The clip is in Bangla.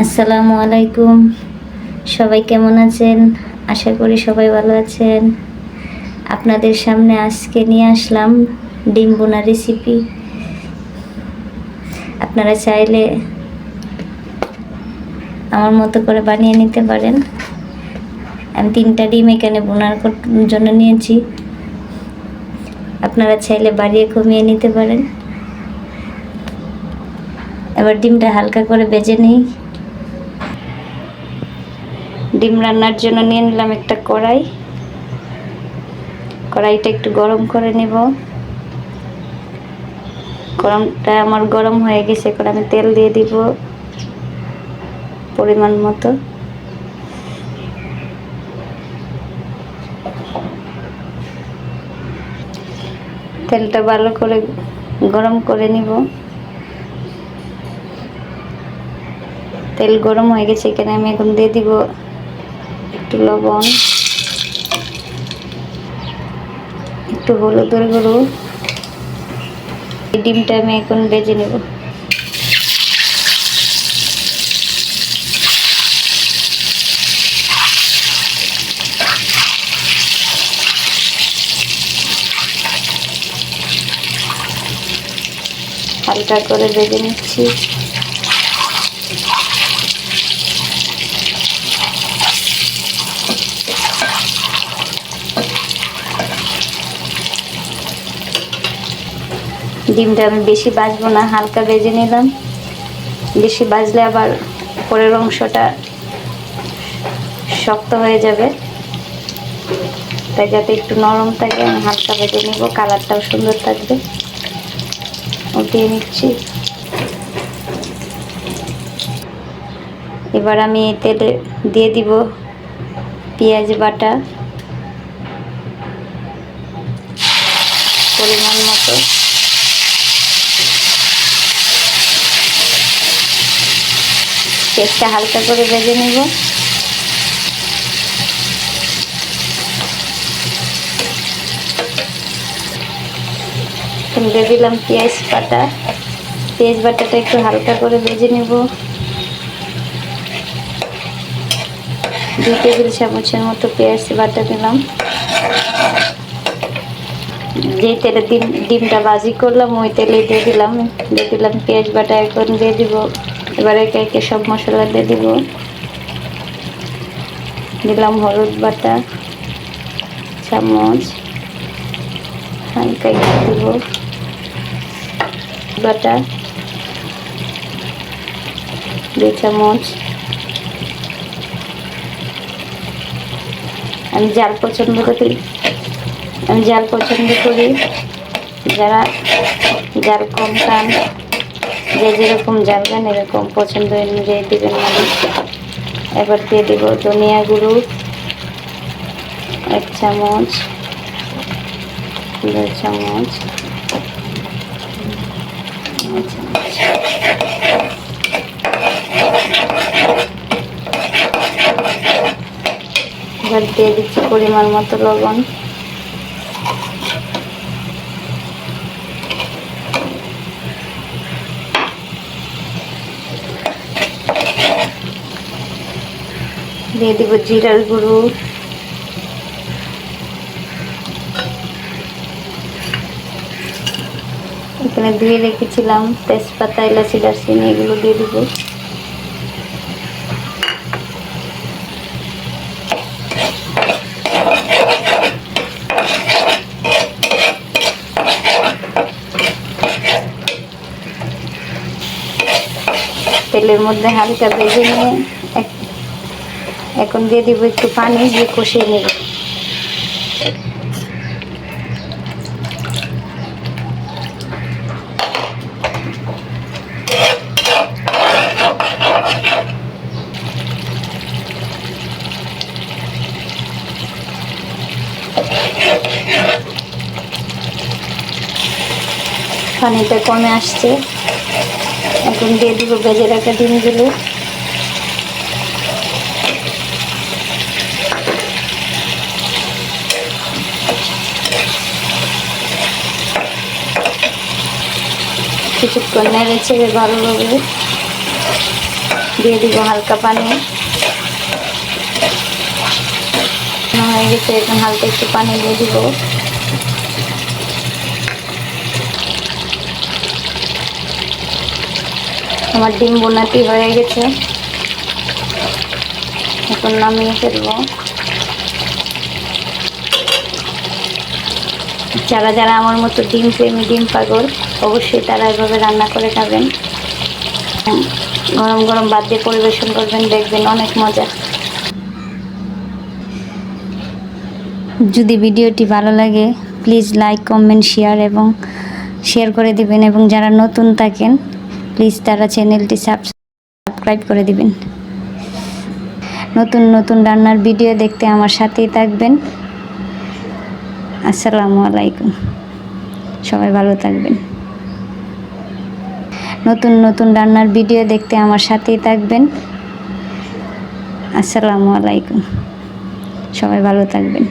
আসসালামু আলাইকুম। সবাই কেমন আছেন? আশা করি সবাই ভালো আছেন। আপনাদের সামনে আজকে নিয়ে আসলাম ডিম বোনা রেসিপি আপনারা চাইলে আমার মতো করে বানিয়ে নিতে পারেন। আমি তিনটা ডিম এখানে বোনার জন্য নিয়েছি। আপনারা চাইলে বাড়িয়ে কমিয়ে নিতে পারেন। এবার ডিমটা হালকা করে বেজে নিই। ডিম রান্নার জন্য নিয়ে নিলাম একটা কড়াই। কড়াইটা একটু গরম করে নেব। গরমটা আমার গরম হয়ে গেছে, এখন আমি তেল দিয়ে দিব পরিমাণ মতো। তেলটা ভালো করে গরম করে নিব। তেল গরম হয়ে গেছে, এখানে আমি এখন দিয়ে দিব একটু লবণ একটু হলুদের গুঁড়ো ডিমটা আমি এখন বেজে নেব। হালকা করে বেজে নিচ্ছি। ডিমটা আমি বেশি বাজবো না, হালকা বেজে নিলাম। বেশি বাজলে আবার পরের অংশটা শক্ত হয়ে যাবে। তাই যাতে একটু নরম থাকে, আমি হালকা ভেজে নিব, কালারটাও সুন্দর থাকবে। উঠিয়ে নিচ্ছি। এবার আমি তেলে দিয়ে দিব পেঁয়াজ বাটা। পরিমাণ মতো। পেঁয়াজটা হালকা করে ভেজে নিব। দিয়ে দিলাম পেঁয়াজ বাটা। পেঁয়াজ বাটাটা একটু হালকা করে ভেজে নেব। দুই টেবিল চামচের মতো পেঁয়াজ বাটা দিলাম। যেই তেলে ডিম ডিমটা ভাজি করলাম, ওই তেলে দিয়ে দিলাম। দিয়ে দিলাম পেঁয়াজ বাটা, এখন দিয়ে দিব এবার একে একে সব মশলা দিয়ে দিব। দিলাম হলুদ বাটা, চামচ, হালকা একটু দিব। বাটা দু চামচ। আমি জাল পছন্দ করি। আমি জাল পছন্দ করি। যারা জাল কম খান যে যেরকম জাল খান এরকম পছন্দ অনুযায়ী দেবেন মানুষ এবার দিয়ে দিব ধনিয়া গুঁড়ো এক চামচ, দুই চামচ। এবার দিয়ে দিচ্ছি পরিমাণ মতো লবণ দিয়ে দিব জিরার গুঁড়ো এখানে ধুয়ে রেখেছিলাম, তেজপাতা, এলাচি, দারচিনি, এগুলো দিয়ে দিব। তেলের মধ্যে হালকা ভেজে নিয়ে এখন দিয়ে দিব একটু পানি, দিয়ে কষিয়ে নেব। পানিটা কমে আসছে। এখন দিয়ে দিব ভেজে রাখা ডিমগুলো। কিছুক্ষণ নেড়ে ছেড়ে ভালোভাবে দিয়ে দিব হালকা পানি। হয়ে গেছে এখন হালকা একটু পানি দিয়ে দিব। আমার ডিম বোনাটি হয়ে গেছে। এখন নামিয়ে ফেলব। যারা যারা আমার মতো ডিম প্রেমী, ডিম পাগল অবশ্যই তারা এভাবে রান্না করে খাবেন। গরম গরম বাদ দিয়ে পরিবেশন করবেন, দেখবেন অনেক মজা। যদি ভিডিওটি ভালো লাগে প্লিজ লাইক কমেন্ট শেয়ার এবং শেয়ার করে দিবেন এবং যারা নতুন থাকেন প্লিজ তারা চ্যানেলটি সাবস্ক্রাইব করে দিবেন। নতুন নতুন রান্নার ভিডিও দেখতে আমার সাথেই থাকবেন। আসসালামু আলাইকুম। সবাই ভালো থাকবেন। নতুন নতুন রান্নার ভিডিও দেখতে আমার সাথেই থাকবেন। আসসালামু আলাইকুম। সবাই ভালো থাকবেন।